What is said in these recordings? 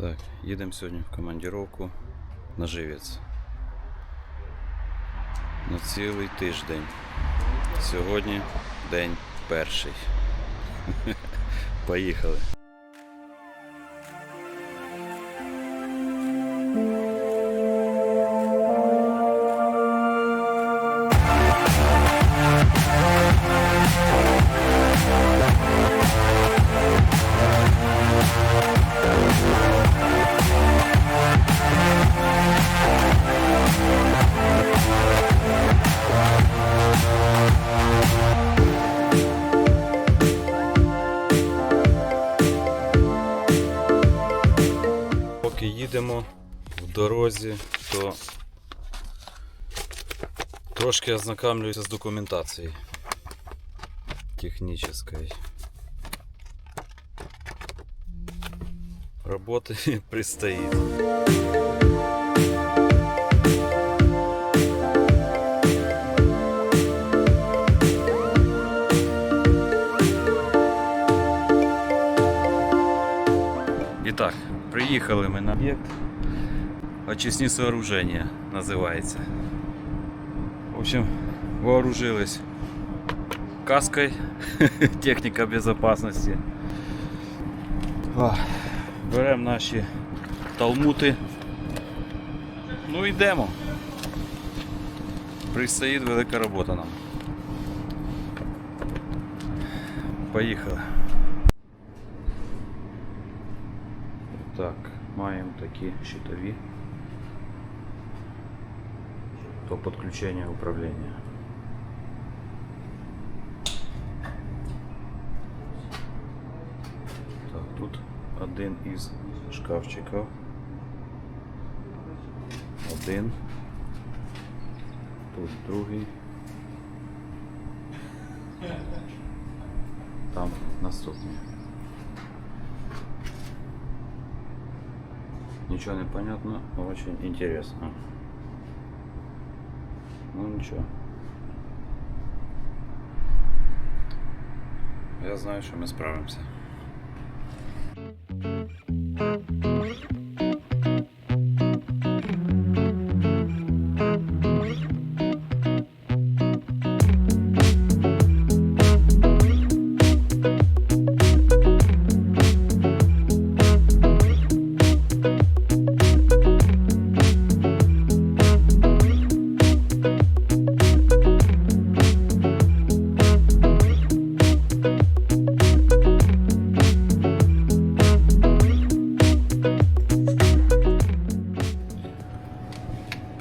Так, їдемо сьогодні в командировку на живець. На цілий тиждень. Сьогодні день перший. Поїхали. їдемо в дорозі, то трошки ознакомлююся з документацією технической. Работы предстоит. І так, приїхали ми на об'єкт. Очисні сооружения називається. В общем, вооружились каской, техніка безопасности. Беремо наші талмути. Ну йдемо. Предстоїть велика робота нам. Поїхали. Так, маємо такі щитові. То підключення управління. Так, тут один із шкафчиків. Один. Тут другий. Там наступний. Ничего не понятно, но очень интересно. Ну ничего. Я знаю, що ми справимося.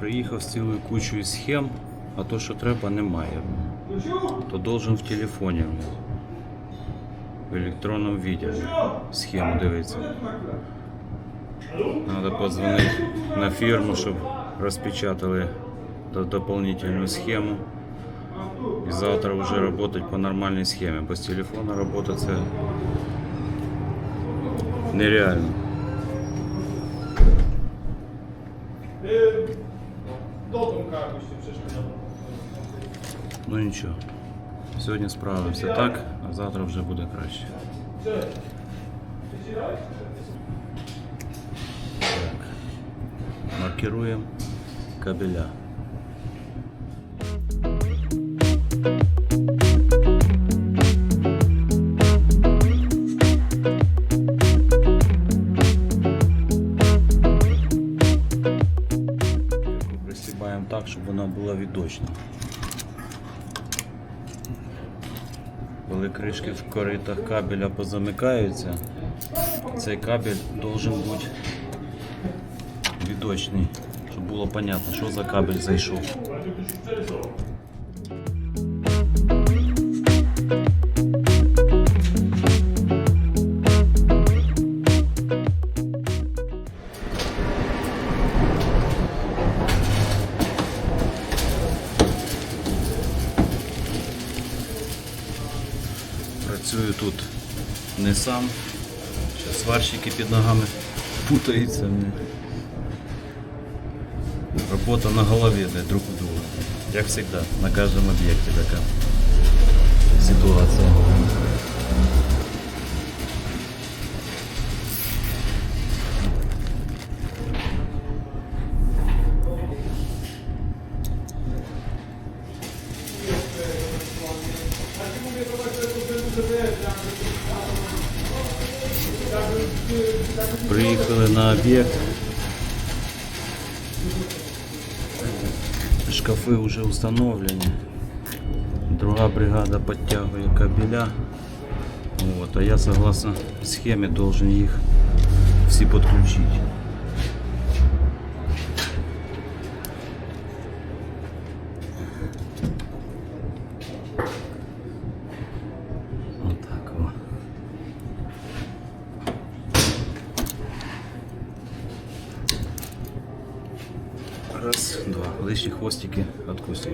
Приїхав з цілою кучою схем, а то, що треба, немає. То должен в телефоні. В електронному віді схему дивитися. Треба подзвонити на фірму, щоб розпечатали до- дополнительну схему. І завтра вже працювати по нормальній схемі. Без телефону робота це нереально. Дотом якось przeszkadzał. Ну нічого. Сьогодні справимося так, а завтра вже буде краще. Так. Маркируємо кабеля. Відочна. Коли кришки в коритах кабеля позамикаються, цей кабель должен бути відочний, щоб було понятно, що за кабель зайшов. Сварщики під ногами путаються. Робота на голові де друг у друга. Як завжди, на кожному об'єкті така ситуація. на об'єкт. Шкафи вже встановлені. Друга бригада підтягує кабеля. Вот, а я согласно схеме должен їх всі підключити. Раз, два. Лишні хвостики откусим.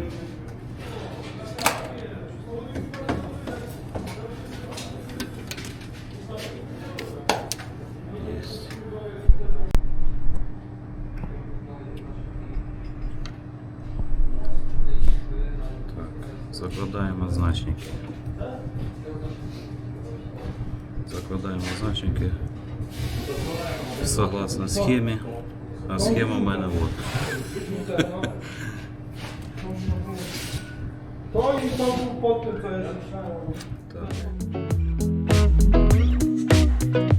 Так, закладаємо значники. Закладаємо значники согласно схемі. А схема в мене от. То і то був подпис, то я зачитав. Так. Кабель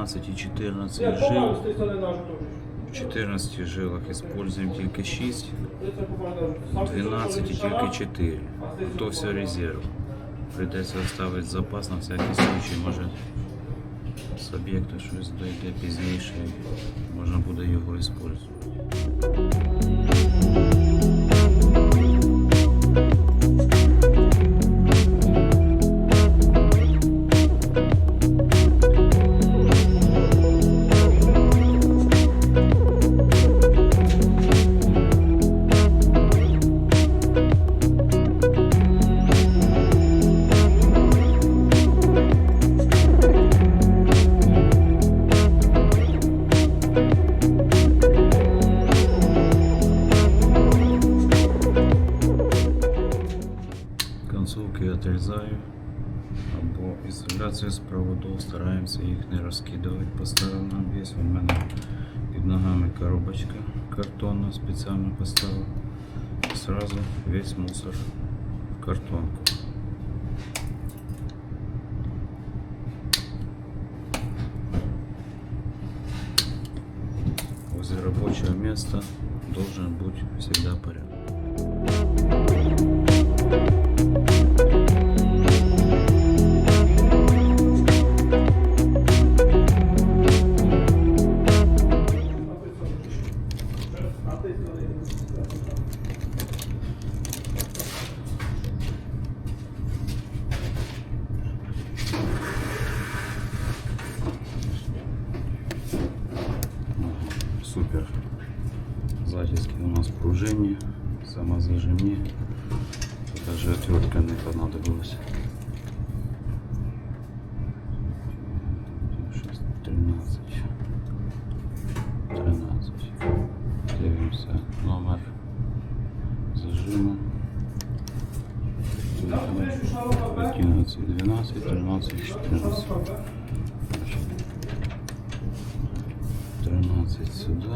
12 і 14 жил. В 14 жилах используем тільки 6, Я це помалу ножу. Сам 12 ти і тільки 4. То все резерв. Придеться оставити запас на всякий случай. Може з об'єкта щось дойде пізніше. Можна буде його використовувати. у мене під ногами коробочка картонна спеціально поставив. І Сразу весь мусор в картонку. Возле рабочего места должен быть всегда порядок. 12, 13. Дивимося номер зажиму. 11, 12, 13, 14. 13 сюди.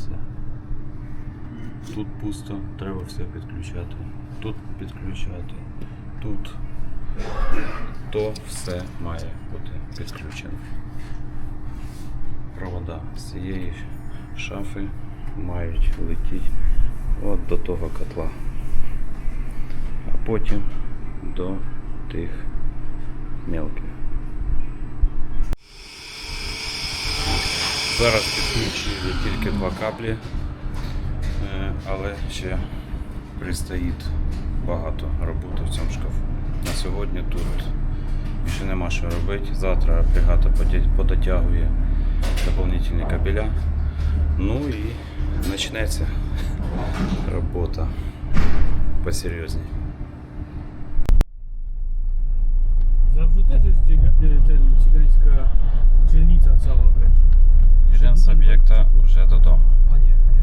Все. Тут пусто, треба все підключати. Тут підключати. Тут то все має бути підключено. Провода з цієї шафи мають летіти от до того котла. А потім до тих мелких. Зараз підключили тільки два каплі, е, але ще пристоїть багато роботи в цьому шкафу. На сьогодні тут більше нема що робити. Завтра бригада подотягує доповнительні кабеля. Ну і почнеться робота посерйозніше. Zawsze też jest dziega- об'єкта вже додому. A nie, nie.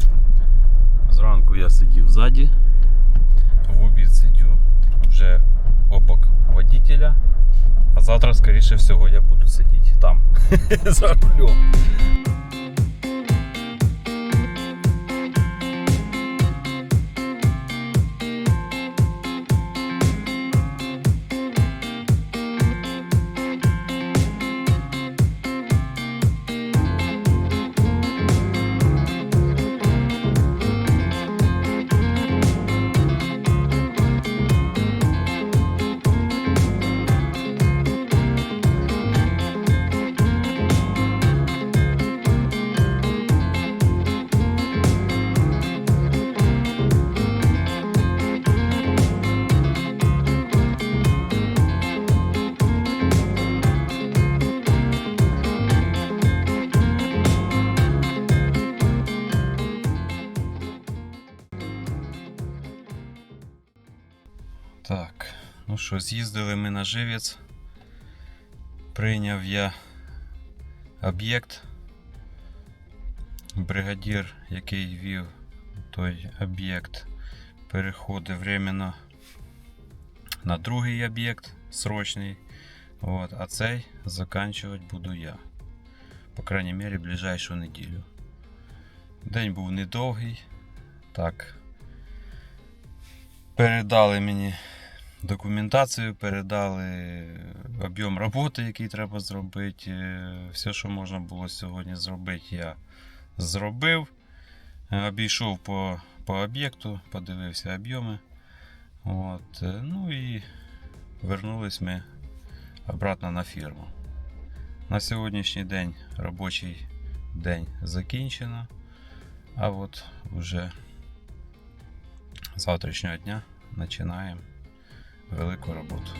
Зранку я сидів ззаді, в обід сидю вже обок водителя, а завтра, скоріше всього, я буду сидіти там за рулем. Що, з'їздили ми на живець. Прийняв я об'єкт. Бригадір, який вів той об'єкт, переходить временно на другий об'єкт срочний. От, а цей заканчувати буду я. По крайній мірі, ближайшу неділю. День був недовгий. Так, передали мені документацію, передали об'єм роботи, який треба зробити. Е, Все, що можна було сьогодні зробити, я зробив. Е, Обійшов по, по об'єкту, подивився об'єми. От, е, ну і вернулись ми обратно на фірму. На сьогоднішній день робочий день закінчено. А от вже з завтрашнього дня починаємо велику роботу.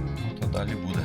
Ну, то далі буде.